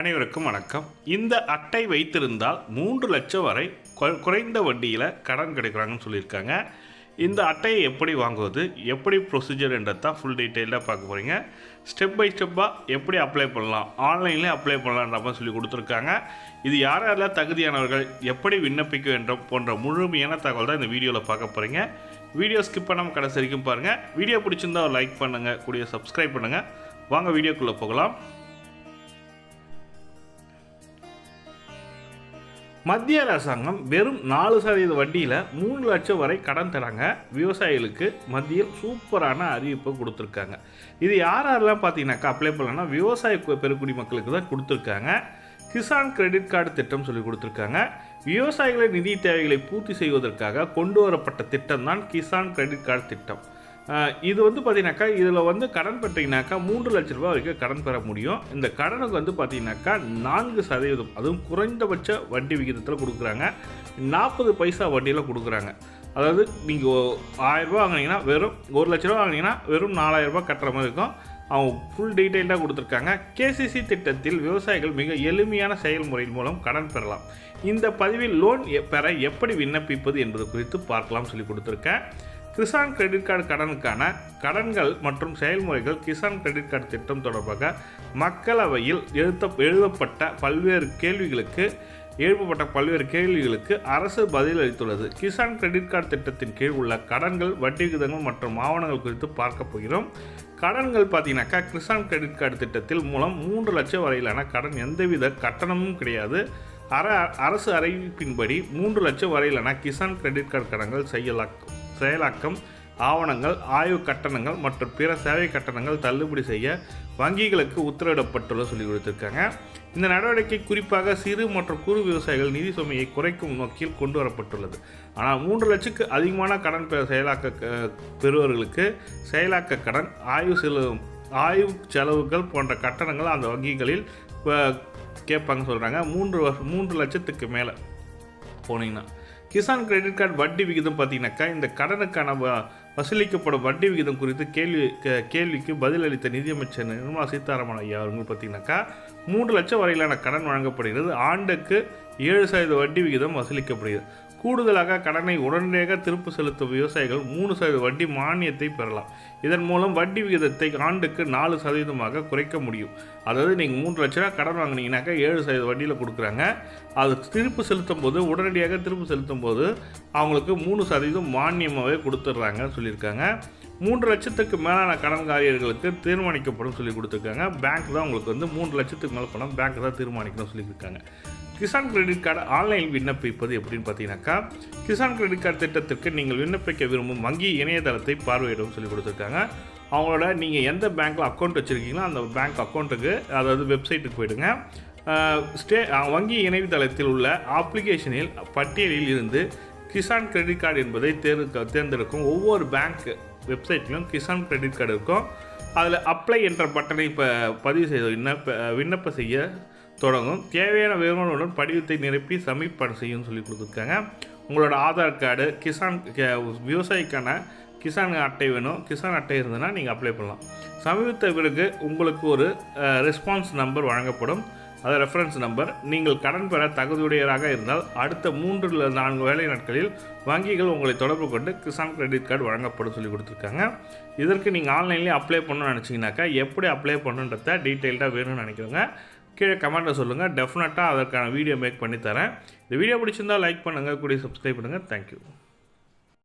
அனைவருக்கும் வணக்கம். இந்த அட்டை வைத்திருந்தால் மூன்று லட்சம் வரை கொ- குறைந்த வட்டியில் கடன் கிடைக்கிறாங்கன்னு சொல்லியிருக்காங்க. இந்த அட்டையை எப்படி வாங்குவது எப்படி ப்ரொசீஜர் என்றதான் ஃபுல் டீட்டெயிலாக பார்க்க போகிறீங்க ஸ்டெப் பை ஸ்டெப்பாக எப்படி அப்ளை பண்ணலாம் ஆன்லைன்லேயே அப்ளை பண்ணலான்ற மாதிரி சொல்லி கொடுத்துருக்காங்க. இது யார் யாரெல்லாம் தகுதியானவர்கள் எப்படி விண்ணப்பிக்க வேண்டும் போன்ற முழுமையான தகவல் தான் இந்த வீடியோவில் பார்க்க போகிறீங்க வீடியோ ஸ்கிப் பண்ணாமல் கடைசி வரைக்கும் பாருங்கள் வீடியோ பிடிச்சிருந்தா லைக் பண்ணுங்கள் கூடிய சப்ஸ்கிரைப் பண்ணுங்கள் வாங்க வீடியோக்குள்ளே போகலாம். மத்திய அரசாங்கம் வெறும் நாலு சதவீத வட்டியில் மூணு லட்சம் வரை கடன் தராங்க. விவசாயிகளுக்கு மத்தியில் சூப்பரான அறிவிப்பை கொடுத்துருக்காங்க. இது யார் யாரெல்லாம் பார்த்தீங்கன்னாக்கா அப்ளை பண்ணலன்னா விவசாய பெருக்குடி மக்களுக்கு தான் கொடுத்துருக்காங்க. கிசான் கிரெடிட் கார்டு திட்டம் சொல்லி கொடுத்துருக்காங்க. விவசாயிகளின் நிதி தேவைகளை பூர்த்தி செய்வதற்காக கொண்டு வரப்பட்ட திட்டம் தான் கிசான் கிரெடிட் கார்டு திட்டம். இது வந்து பார்த்தீங்கன்னாக்கா இதில் வந்து கடன் பெற்றீங்கனாக்கா மூன்று லட்ச ரூபாய் வரைக்கும் கடன் பெற முடியும். இந்த கடனுக்கு வந்து பார்த்தீங்கன்னாக்கா நான்கு சதவீதம் அதுவும் குறைந்தபட்ச வட்டி விகிதத்தில் கொடுக்குறாங்க. நாற்பது பைசா வட்டியில் கொடுக்குறாங்க. அதாவது நீங்கள் ஆயிரரூபா வாங்கினீங்கன்னா வெறும் ஒரு லட்ச ரூபா வாங்கினீங்கன்னா வெறும் நாலாயிரரூபா கட்டுற மாதிரி இருக்கும். அவங்க ஃபுல் டீட்டெயிலாக கொடுத்துருக்காங்க. கேசிசி திட்டத்தில் விவசாயிகள் மிக எளிமையான செயல்முறையின் மூலம் கடன் பெறலாம். இந்த பதிவில் லோன் பெற எப்படி விண்ணப்பிப்பது என்பது குறித்து பார்க்கலாம் சொல்லி கொடுத்துருக்கேன். கிசான் கிரெடிட் கார்டு கடனுக்கான கடன்கள் மற்றும் செயல்முறைகள் கிசான் கிரெடிட் கார்டு திட்டம் தொடர்பாக மக்களவையில் எழுத்த எழுதப்பட்ட பல்வேறு கேள்விகளுக்கு எழுப்பப்பட்ட பல்வேறு கேள்விகளுக்கு அரசு பதில் அளித்துள்ளது கிசான் கிரெடிட் கார்டு திட்டத்தின் கீழ் உள்ள கடன்கள் வட்டி விகிதங்கள் மற்றும் ஆவணங்கள் குறித்து பார்க்க போகிறோம். கடன்கள் பார்த்தீங்கன்னாக்கா கிசான் கிரெடிட் கார்டு திட்டத்தில் மூலம் மூன்று லட்சம் வரையிலான கடன் எந்தவித கட்டணமும் கிடையாது. அர அரசு அறிவிப்பின்படி மூன்று லட்சம் வரையிலான கிசான் கிரெடிட் கார்டு கடன்கள் செய்யலாக்கும் செயலாக்கம் ஆவணங்கள் ஆய்வு கட்டணங்கள் மற்றும் பிற சேவை கட்டணங்கள் தள்ளுபடி செய்ய வங்கிகளுக்கு உத்தரவிடப்பட்டுள்ள சொல்லி கொடுத்துருக்காங்க. இந்த நடவடிக்கை குறிப்பாக சிறு மற்றும் குறு விவசாயிகள் நிதி சுமையை குறைக்கும் நோக்கில் கொண்டு வரப்பட்டுள்ளது. ஆனால் மூன்று லட்சத்துக்கு அதிகமான கடன் பெ- செயலாக்க க- பெறுவர்களுக்கு செயலாக்க கடன் ஆய்வு செலவு ஆய்வு செலவுகள் போன்ற கட்டணங்கள் அந்த வங்கிகளில் கேட்பாங்க சொல்கிறாங்க மூன்று மூன்று லட்சத்துக்கு மேலே போனீங்கன்னா. கிசான் கிரெடிட் கார்டு வட்டி விகிதம் பார்த்தீங்கன்னாக்கா இந்த கடனுக்கான வசூலிக்கப்படும் வட்டி விகிதம் குறித்து கேள்வி கேள்விக்கு பதிலளித்த நிதியமைச்சர் நிர்மலா சீதாராமன் ஐயா அவர்கள் பார்த்தீங்கன்னாக்கா மூன்று லட்சம் வரையிலான கடன் வழங்கப்படுகிறது. ஆண்டுக்கு ஏழு சதவீத வட்டி விகிதம் வசூலிக்கப்படுகிறது கூடுதலாக கடனை உடனடியாக திருப்பு செலுத்தும் விவசாயிகள் மூணு சதவீத வட்டி மானியத்தை பெறலாம். இதன் மூலம் வட்டி விகிதத்தை ஆண்டுக்கு நாலு சதவீதமாக குறைக்க முடியும். அதாவது நீங்கள் மூன்று லட்ச ரூபா கடன் வாங்குனீங்கன்னாக்கா ஏழு சதவீத வட்டியில் கொடுக்குறாங்க. அது திருப்பு செலுத்தும் போது உடனடியாக திருப்பு செலுத்தும் போது அவங்களுக்கு மூணு சதவீதம் மானியமாகவே கொடுத்துட்றாங்க. சொல்லியிருக்காங்க. மூன்று லட்சத்துக்கு மேலான கடன்காரியர்களுக்கு தீர்மானிக்கப்படும் சொல்லி கொடுத்துருக்காங்க. பேங்க் தான் உங்களுக்கு வந்து மூன்று லட்சத்துக்கு மேலே பணம் பேங்க் தான் தீர்மானிக்கணும் சொல்லியிருக்காங்க. கிசான் கிரெடிட் கார்டு ஆன்லைனில் விண்ணப்பிப்பது எப்படின்னு பார்த்தீங்கன்னாக்கா கிசான் கிரெடிட் கார்டு திட்டத்திற்கு நீங்கள் விண்ணப்பிக்க விரும்பும் வங்கி இணையதளத்தை பார்வையிடவும் சொல்லி கொடுத்துருக்காங்க. அவங்களோட நீங்கள் எந்த பேங்க்கில் அக்கௌண்ட் வச்சுருக்கீங்களோ அந்த பேங்க் அக்கௌண்ட்டுக்கு அதாவது வெப்சைட்டுக்கு போயிடுங்க. ஸ்டே வங்கி இணையதளத்தில் உள்ள அப்ளிகேஷனில் பட்டியலில் இருந்து கிசான் கிரெடிட் கார்டு என்பதை தேர்ந்து தேர்ந்தெடுக்கும் ஒவ்வொரு பேங்க் வெப்சைட்லையும் கிசான் கிரெடிட் கார்டு இருக்கும். அதில் அப்ளை என்ற பட்டனை இப்போ பதிவு செய்த விண்ணப்ப விண்ணப்ப செய்ய தொடங்கும். தேவையான விவரங்களுடன் படிவத்தை நிரப்பி சமீபம் செய்யும் சொல்லி கொடுத்துருக்காங்க. உங்களோட ஆதார் கார்டு கிசான் கே- விவசாயிக்கான கிசான் அட்டை வேணும். கிசான் அட்டை இருந்ததுன்னா நீங்கள் அப்ளை பண்ணலாம். சமீபத்த பிறகு உங்களுக்கு ஒரு ரெஸ்பான்ஸ் நம்பர் வழங்கப்படும். அது ரெஃபரன்ஸ் நம்பர் நீங்கள் கடன் பெற தகுதியுடையராக இருந்தால் அடுத்த மூன்று நான்கு வேலை நாட்களில் வங்கிகள் உங்களை தொடர்பு கொண்டு கிசான் கிரெடிட் கார்டு வழங்கப்படும் சொல்லி கொடுத்துருக்காங்க. இதற்கு நீங்கள் ஆன்லைன்லேயே அப்ளை பண்ணணும்னு நினச்சிங்கனாக்கா எப்படி அப்ளை பண்ணுன்றத டீட்டெயில்டாக வேணும்னு நினைக்கிறவங்க கீழே கமெண்ட்டில் சொல்லுங்கள் டெஃபினட்டாக அதற்கான வீடியோ மேக் பண்ணி தரேன். இந்த வீடியோ பிடிச்சிருந்தா லைக் பண்ணுங்கள் கூடிய சப்ஸ்கிரைப் பண்ணுங்கள் தேங்க்யூ